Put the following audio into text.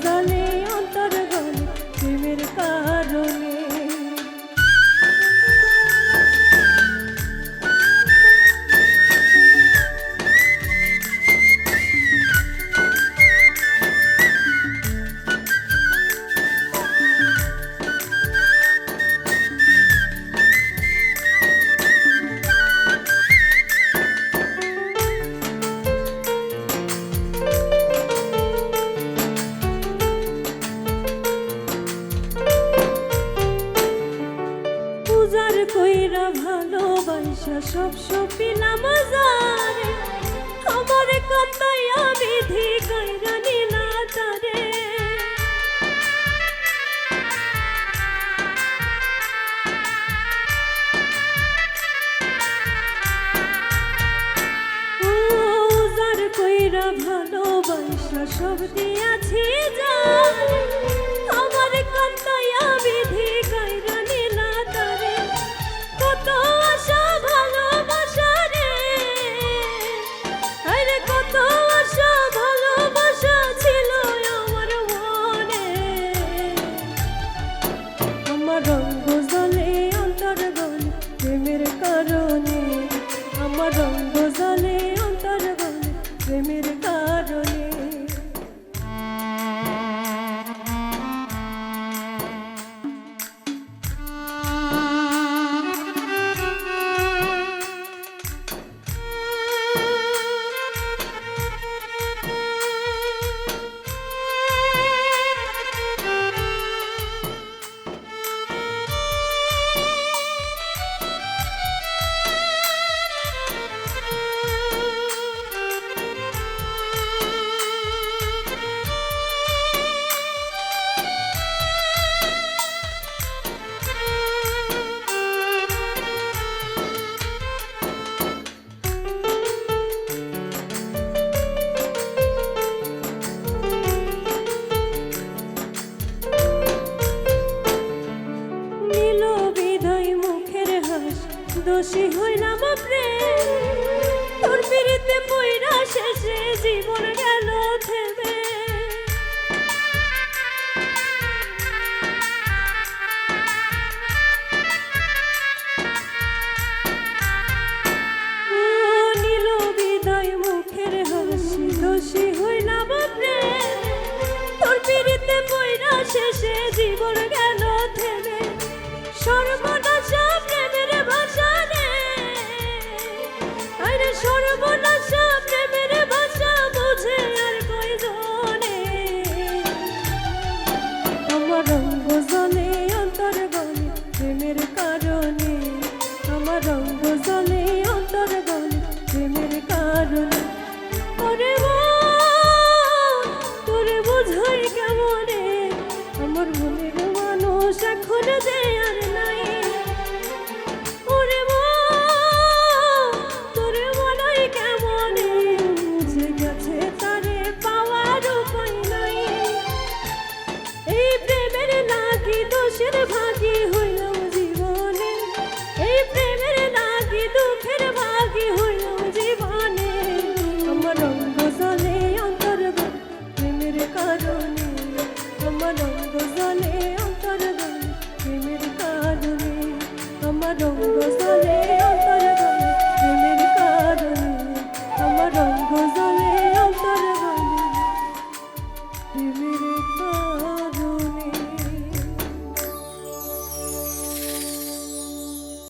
casale. কইরা ভালোবাসা, সব সপিলা মজারে আমার কথায়া বিধি কইরা নিলা তারে। কইরা ভালোবাসা সব দিয়াছি জানে। দোষী হইলাম প্রেম। তোর পিড়িতে পইরা শেষে জীবন গেল। দোষের ভাগে